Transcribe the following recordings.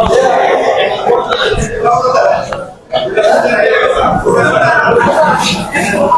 Yeah.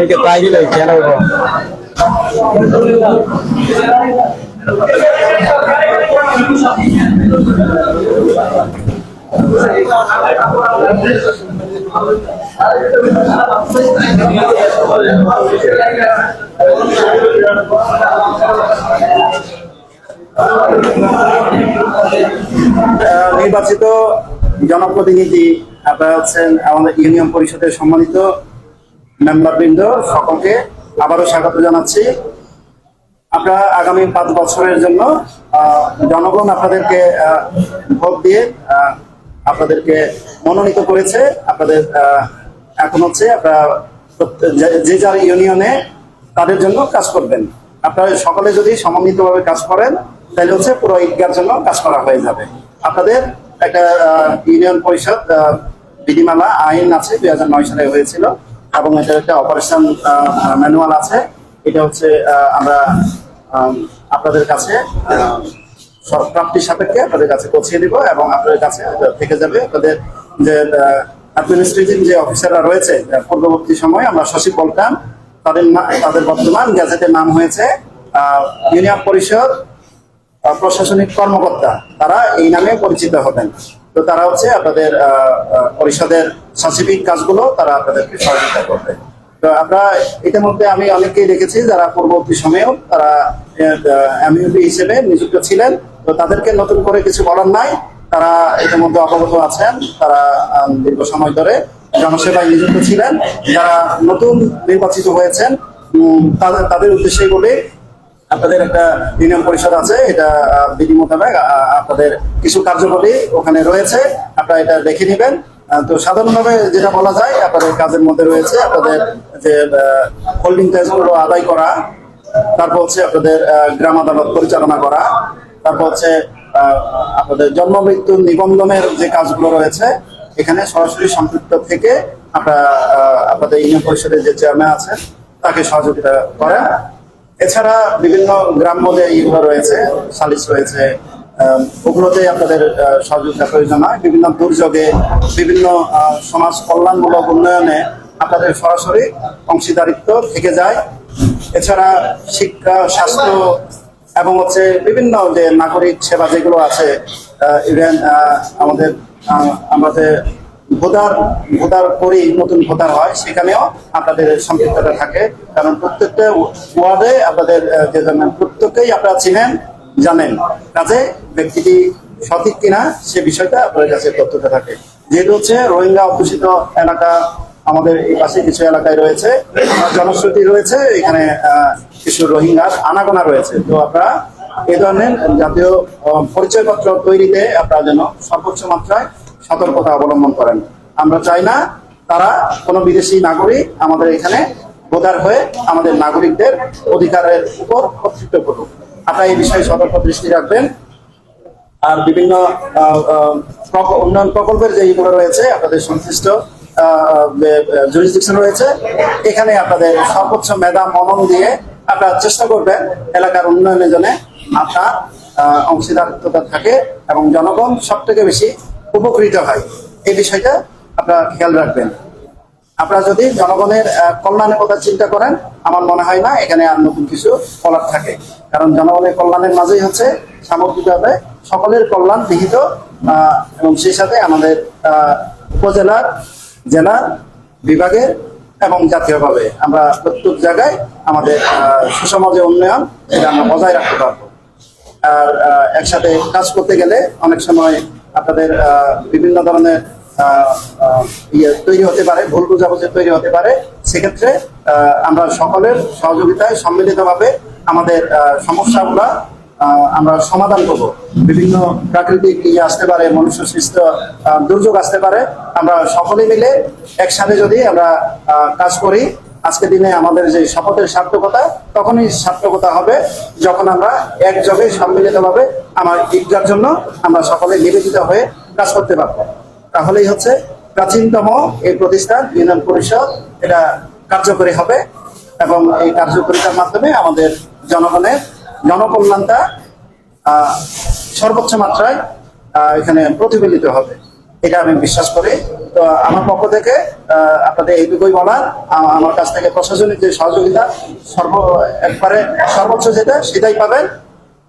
অনেকে তাই দিলে কেন নির্বাচিত জনপ্রতিনিধি আপনারা হচ্ছেন আমাদের ইউনিয়ন পরিষদের সম্মানিত মেম্বারবৃন্দ, সকলকে আবারও স্বাগত জানাচ্ছি। আপনারা আগামী পাঁচ বছরের জন্য জনগণ আপনাদেরকে ভোট দিয়ে আপনাদেরকে মনোনীত করেছে। আপনাদের এখন হচ্ছে আপনারা যে- যার ইউনিয়নে তাদের জন্য কাজ করবেন। আপনারা সকলে যদি সমন্বিতভাবে কাজ করেন, তাহলে হচ্ছে পুরো ঈদগার জন্য কাজ করা হয়ে যাবে। আপনাদের একটা ইউনিয়ন পরিষদ বিধিমালা আইন আছে, দুই হাজার নয় সালে হয়েছিল। এবং এটার একটা অপারেশন ম্যানুয়াল আছে। এটা হচ্ছে আমরা আপনাদের কাছে প্রাপ্তির সাপেক্ষে আপনাদের কাছে পৌঁছে দিব এবং আপনাদের কাছে থেকে যাবে। আপনাদের যে অ্যাডমিনিস্ট্রেটিভ যে অফিসাররা রয়েছে পূর্ববর্তী সময় আমরা শশী বলতাম, তাদের তাদের বর্তমান গ্যাজেটের নাম হয়েছে ইউনিয়ন পরিষদ প্রশাসনিক কর্মকর্তা। তারা এই নামে পরিচিত হবেন। তো তারা হচ্ছে আপনাদের পরিষদের সচিবিক কাজগুলো তারা আপনাদেরকে সহযোগিতা করবে। তো আমরা ইতিমধ্যে আমি অনেককেই দেখেছি যারা পূর্ববর্তী সময়েও তারা এমইউপি হিসেবে নিযুক্ত ছিলেন। তো তাদেরকে নতুন করে কিছু বলার নাই। তারা ইতিমধ্যে অবগত আছেন। তারা দীর্ঘ সময় ধরে জনসেবায় নিযুক্ত ছিলেন। যারা নতুন নির্বাচিত হয়েছেন তাদের তাদের উদ্দেশ্যে বলে আপনাদের একটা ইউনিয়ন পরিষদ আছে, এটা বিধি মোতাবেক আপনাদের কিছু কার্যকরী ওখানে রয়েছে, আপনারা এটা দেখে নেবেন। তো সাধারণভাবে যেটা বলা যায়, আপনাদের কাজের মধ্যে রয়েছে আপনাদের যে হোল্ডিং ট্যাক্সগুলো আদায় করা, তারপর হচ্ছে আপনাদের গ্রাম আদালত পরিচালনা করা, তারপর হচ্ছে আপনাদের জন্ম মৃত্যু নিবন্ধনের যে কাজগুলো রয়েছে, এখানে সরাসরি সম্পৃক্ত থেকে আপনারা আপনাদের ইউনিয়ন পরিষদের যে চেয়ারম্যান আছেন, তাকে সহযোগিতা করেন। এছাড়া বিভিন্ন গ্রাম্য যে ইগুলো রয়েছে, সালিস রয়েছে ওগুলোতে আপনাদের সহযোগিতা প্রয়োজন হয়। বিভিন্ন দুর্যোগে, বিভিন্ন সমাজ কল্যাণমূলক উন্নয়নে আপনাদের সরাসরি অংশীদারিত্ব থেকে যায়। এছাড়া শিক্ষা, স্বাস্থ্য এবং হচ্ছে বিভিন্ন যে নাগরিক সেবা যেগুলো আছে ইভেন আমাদের আমাদের ভোটার ভোটার করি নতুন ভোটার হয়, সেখানেও আপনাদের সম্পৃক্ততা থাকে। কারণ প্রত্যেকটা ওয়ার্ডে আপনাদের যে জানেন প্রত্যেকেই আপনারা চিনেন, জানেন। কাজে ব্যক্তিটি সঠিক কিনা, সে বিষয়টা আপনাদের কাছে তথ্যটা থাকে। যেহেতু হচ্ছে রোহিঙ্গা অধ্যুষিত এলাকা আমাদের এই পাশে কিছু এলাকায় রয়েছে জনশ্রুতি রয়েছে, এখানে কিছু রোহিঙ্গার আনাগোনা রয়েছে। তো আপনারা এ ধরনের জাতীয় পরিচয়পত্র তৈরিতে আপনারা যেন সর্বোচ্চ মাত্রায় সতর্কতা অবলম্বন করেন। আমরা চাই না তারা কোনো বিদেশি নাগরিক আমাদের এখানে বোধার হয়ে আমাদের নাগরিকদের অধিকারের উপর কর্তৃত্ব করুক। আপনারা এই বিষয়ে সতর্ক দৃষ্টি রাখবেন। আর বিভিন্ন উন্নয়ন প্রকল্পের যেগুলো রয়েছে, আপনাদের সংশ্লিষ্ট জুরিসডিকশন রয়েছে, এখানে আপনাদের সর্বোচ্চ মেধা মনন দিয়ে আপনারা চেষ্টা করবেন এলাকার উন্নয়নের জন্য আপনার অংশীদারিত্বতা থাকে এবং জনগণ সব থেকে বেশি উপকৃত হয়। এই বিষয়টা আপনারা খেয়াল রাখবেন। আপনারা যদি জনগণের কল্যাণের কথা চিন্তা করেন, আমার মনে হয় না এখানে আর নতুন কিছু বলার থাকে। কারণ জনগণের কল্যাণের মাঝেই হচ্ছে সামগ্রিকভাবে সকলের কল্যাণ বিহিত এবং সেই সাথে আমাদের উপজেলার জেলার বিভাগের এবং জাতীয়ভাবে আমরা প্রত্যেক জায়গায় আমাদের যে উন্নয়ন সেটা আমরা বজায় রাখতে পারব। আর একসাথে কাজ করতে গেলে অনেক সময় আপনাদের বিভিন্ন ধরনের ইয়ে তৈরি হতে পারে, ভুল বুঝাবুঝি তৈরি হতে পারে। সেক্ষেত্রে আমরা সকলের সহযোগিতায় সম্মিলিতভাবে আমাদের সমস্যাগুলা আমরা সমাধান করব। বিভিন্ন প্রাকৃতিক ইয়ে আসতে পারে মনুষ্য সৃষ্ট দুর্যোগ আসতে পারে। আমরা সকলে মিলে একসাথে যদি আমরা কাজ করি আজকে দিনে আমাদের যে শপথের সার্থকতা, তখনই সার্থকতা হবে যখন আমরা একযোগে সম্মিলিতভাবে আমার ঈদগার জন্য আমরা সকলে নিবেদিত হয়ে কাজ করতে পারব। তাহলেই হচ্ছে প্রাচীনতম এই প্রতিষ্ঠান ইউনিয়ন পরিষদ, এটা কার্যকরী হবে এবং এই কার্যকরিতার মাধ্যমে আমাদের জনগণের জনকল্যাণটা সর্বোচ্চ মাত্রায় এখানে প্রতিফলিত হবে। এটা আমি বিশ্বাস করি। তো আমার পক্ষ থেকে আপনাদের এইটুকুই বলার। আমার কাছ থেকে প্রশাসনিক যে সহযোগিতা, সর্ব একবারে সর্বোচ্চ যেটা, সেটাই পাবেন।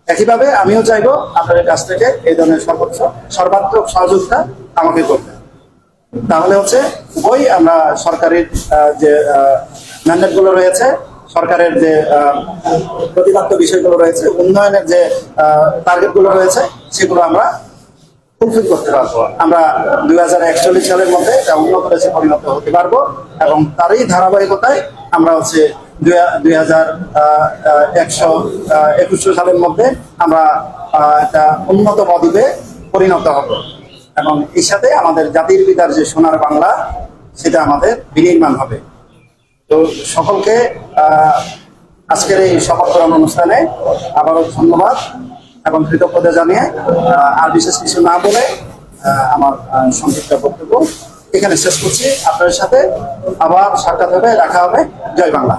একইভাবে আমিও চাইব আপনাদের কাছ থেকে এই ধরনের সর্বোচ্চ, সর্বাত্মক সহযোগিতা আমাকে করতে। তাহলে হচ্ছে, ওই আমরা সরকারের যে ম্যান্ডেটগুলো রয়েছে, সরকারের যে প্রতিপাদ্য বিষয়গুলো রয়েছে, উন্নয়নের যে টার্গেটগুলো রয়েছে, সেগুলো আমরা ফুলফিল করতে পারব। আমরা দুই হাজার একচল্লিশ সালের মধ্যে এটা উন্নত দেশে পরিণত হতে পারব এবং তারই ধারাবাহিকতায় আমরা হচ্ছে দুই হাজার একশো একুশশো সালের মধ্যে আমরা একটা উন্নত বদ্বীপে পরিণত হব। এবং এর সাথে আমাদের জাতির পিতার যে সোনার বাংলা, সেটা আমাদের বিনির্মাণ হবে। তো সকলকে আজকের এই শপথ গ্রহণ অনুষ্ঠানে আবারও ধন্যবাদ। এবং কৃতজ্ঞতা জানিয়ে আর বিশেষ কিছু না বলে আমার সংক্ষিপ্ত বক্তব্য এখানে শেষ করছি। আপনাদের সাথে আবার সাক্ষাৎ হবে, দেখা হবে। জয় বাংলা।